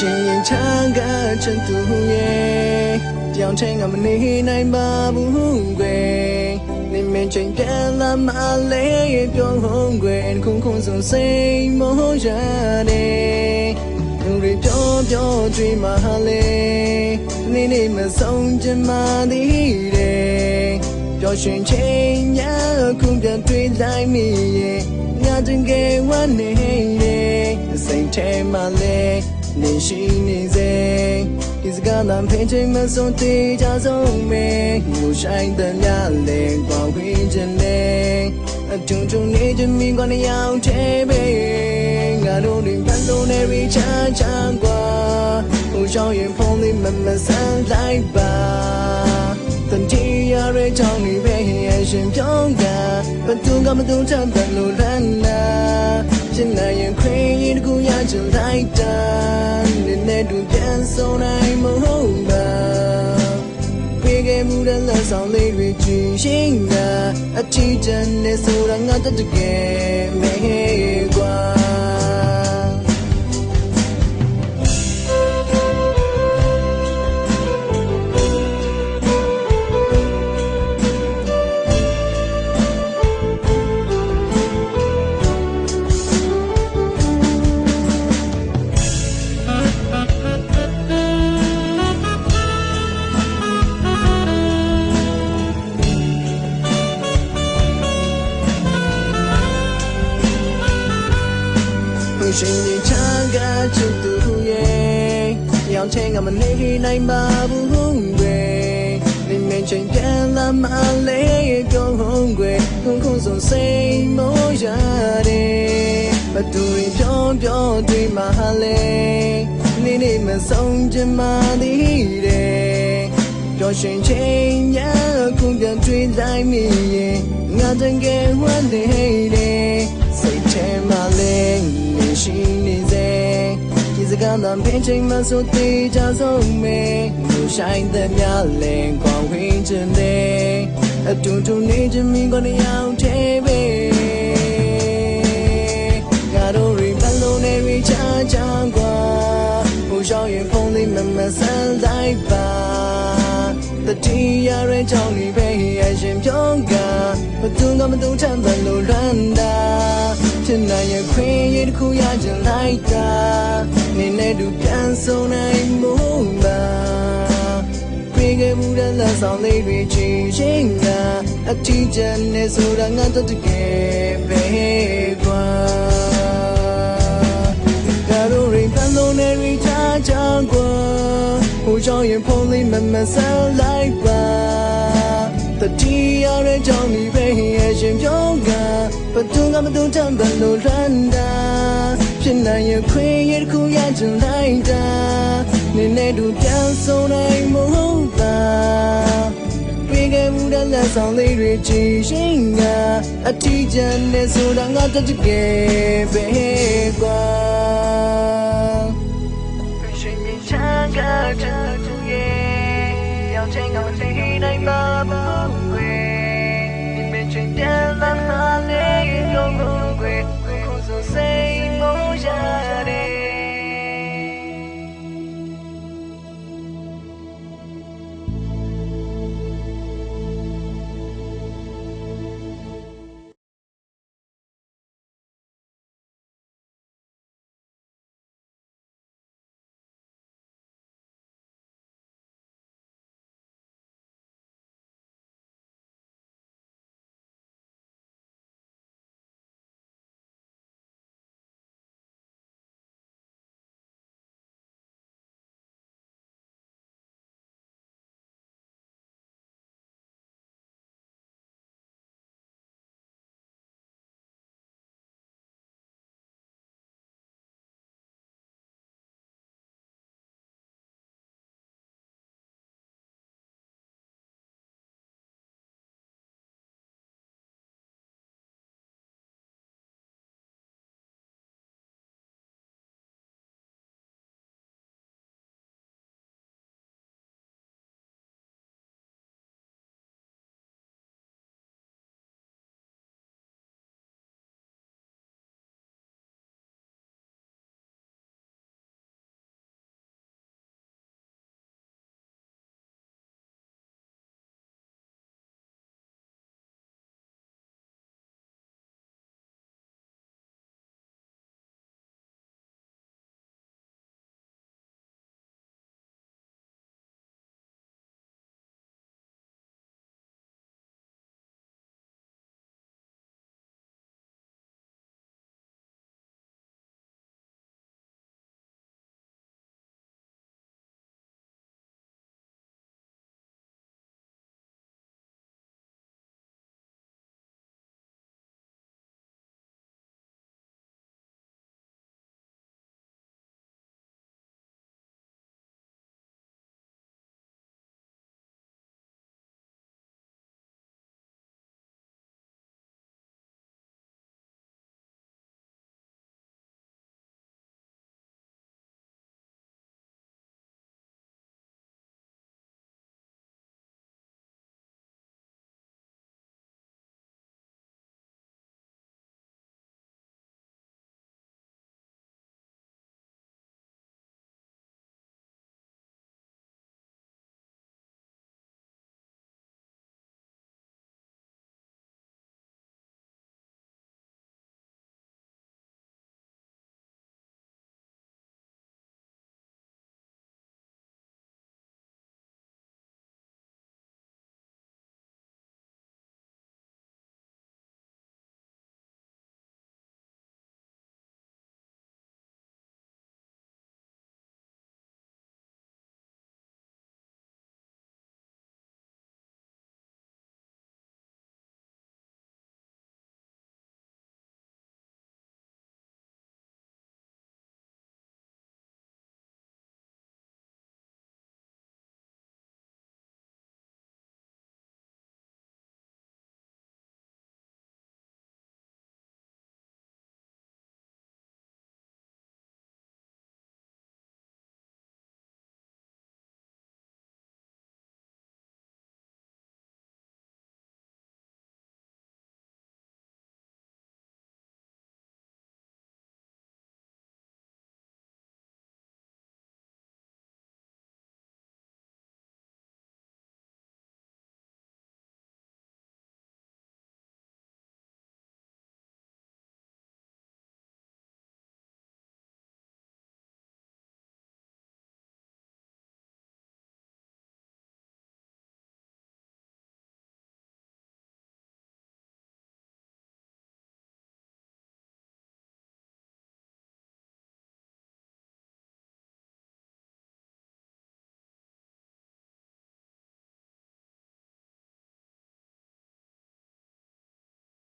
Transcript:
ရင်ချမ်းကချင်သူရဲ့ကြောင်ချင်းကမနေနိုင်ပါဘူးကွယ်နေမင်းချင်းပြန်လာမလဲပြောဟုံးကွယ်ခုံခုံဆုံးစိတ်မောရတယ်လူတွေပြောပြောကြွေးမှလဲနေနေမဆုံးချင်မှသေးတယ်ပျော်ရွှင်ချိန်ညခုပြန်တွေ့လိုက်မိရဲ့ငါတင်ကယ်ဝမ်းနေတယ်စိတ်ထဲမှာလဲ နေရှိနေစေဒီစကားလမ်းဖိချိန်မဆုံးတေးကြဆုံးမေငိုဆိုင်တဲ့ညလဲကွာဝင်းချင်လေအထုံထုံနေချင်မိကနေရောက်တဲ့ပဲငါတို့တွေဘလုံးနဲ့ရီချမ်းချမ်းကွာဟိုရှောင်းရင်ဖုန်းလေးမမဆန်းလိုက်ပါတန်တီရရဲ့ချောင်းလေးပဲရဲ့ရှင်ပြောင်းကဘသူကမသူချမ်းတယ်လို့လန်းနာရှင်နိုင်ရင်ခွေရင်တကူရချင်လိုက်တာ ဆောင်လေးတွေကြည့်ရှင်းတာအချီတန်နဲ့ င်ချင်းကမနေနိုင်ပါဘူးကွယ်နေမင်းချင်းပြန်လာမလဲပြောဟုံးကွယ်ခုံခုံဆုံးစိတ်မောရတယ်ဘသူရင်ပြောပြောတွေ့မှလဲနေနေမဆုံးချင်မှသေးတယ်ပျော်ရွှင်ချိန်ညခုပြန်တွေ့လိုက်မိရင်ငါတကယ်ဝမ်းနေတယ်စိတ်ထဲမှာလဲနေရှိနေစေ ဒီစကားတော့ပင်ချိန်မဆိုသေးကြဆုံးမေငိုဆိုင်တဲ့များလဲကွာဝင်းချင်တယ်အတူတူနေချင်မင်းကနေရောက်သေးပဲငါတို့ရီဘလုံးနဲ့ရီချာချာကွာဟိုရှောင်းရင်ဖုန်းလေးမမဆန်းလိုက်ပါတတိယရဲချောင်းလေးပဲရဲ့ရှင်ပြောင်းကဘသူကမသူချမ်းတယ်လို့ရန်တာ ဖြစ်နိုင်ရဲ့ခွင့်ရတစ်ခုရချင်လိုက်တာနေနဲ့တူပြန်ဆုံးနိုင်မို့ပါပြေခဲ့မှုတဲ့လက်ဆောင်လေးတွေချီရှင်းကအထီးကျန်နေဆိုတာငါတို့တကယ်ပဲကွာကာရိုရင်ပန်းလုံးနဲ့ရီချာချာကွာဟိုကြောင့်ရင်ဖုန်းလေးမမဆန်းလိုက်ပါတတိယရဲ့ကြောင့်ဒီပဲရဲ့ရှင်ပြောက ဘသူကမသူတမ်းတယ်လို့ရန်တာဖြစ်နိုင်ရင်ခွေရတစ်ခုရချင်လိုက်တာနင်းနဲ့တူပြန်ဆုံးနိုင်မဟုတ်ပါပြေခဲ့မှုတဲ့လက်ဆောင်လေးတွေကြည်ရှင်းကအထီးကျန်နေဆိုတာငါတကယ်ပဲကွာရှင်ရင်ချမ်းကချမ်းသူရဲ့ရောင်ချင်းကမသိနိုင်ပါဘူး